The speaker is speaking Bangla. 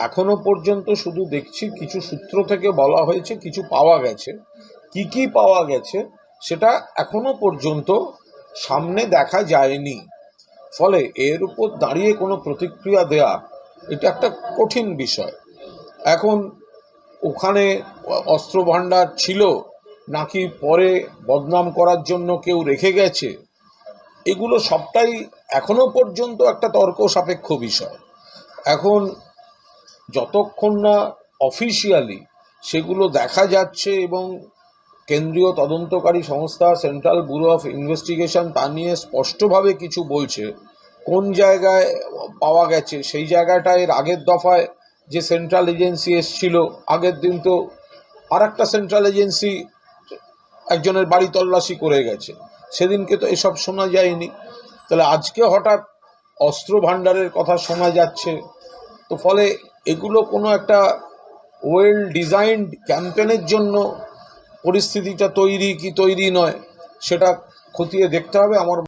এখনও পর্যন্ত শুধু দেখছি কিছু সূত্র থেকে বলা হয়েছে, কিছু পাওয়া গেছে। কি কি পাওয়া গেছে, সেটা এখনও পর্যন্ত সামনে দেখা যায়নি। ফলে এর উপর দাঁড়িয়ে কোনো প্রতিক্রিয়া দেয়া, এটা একটা কঠিন বিষয়। এখন ওখানে অস্ত্র ভাণ্ডার ছিল, নাকি পরে বদনাম করার জন্য কেউ রেখে গেছে? এগুলো সবটাই এখনও পর্যন্ত একটা তর্ক সাপেক্ষ বিষয়। এখন যতক্ষণ না অফিসিয়ালি সেগুলো দেখা যাচ্ছে এবং কেন্দ্রীয় তদন্তকারী সংস্থা সেন্ট্রাল ব্যুরো অফ ইনভেস্টিগেশন তা নিয়ে স্পষ্টভাবে কিছু বলছে, কোন জায়গায় পাওয়া গেছে, সেই জায়গাটা এর আগের দফায় যে সেন্ট্রাল এজেন্সি এসছিল, আগের দিন তো আর একটা সেন্ট্রাল এজেন্সি একজনের বাড়ি তল্লাশি করে গেছে, সেদিনকে তো এসব শোনা যায়নি। তাহলে আজকে হঠাৎ অস্ত্র ভাণ্ডারের কথা শোনা যাচ্ছে, তো ফলে এগুলো কোনো একটা ওয়েল ডিজাইনড ক্যাম্পেনের জন্য পরিস্থিতিটা তৈরি কি তৈরি নয়, সেটা খতিয়ে দেখতে হবে। আমার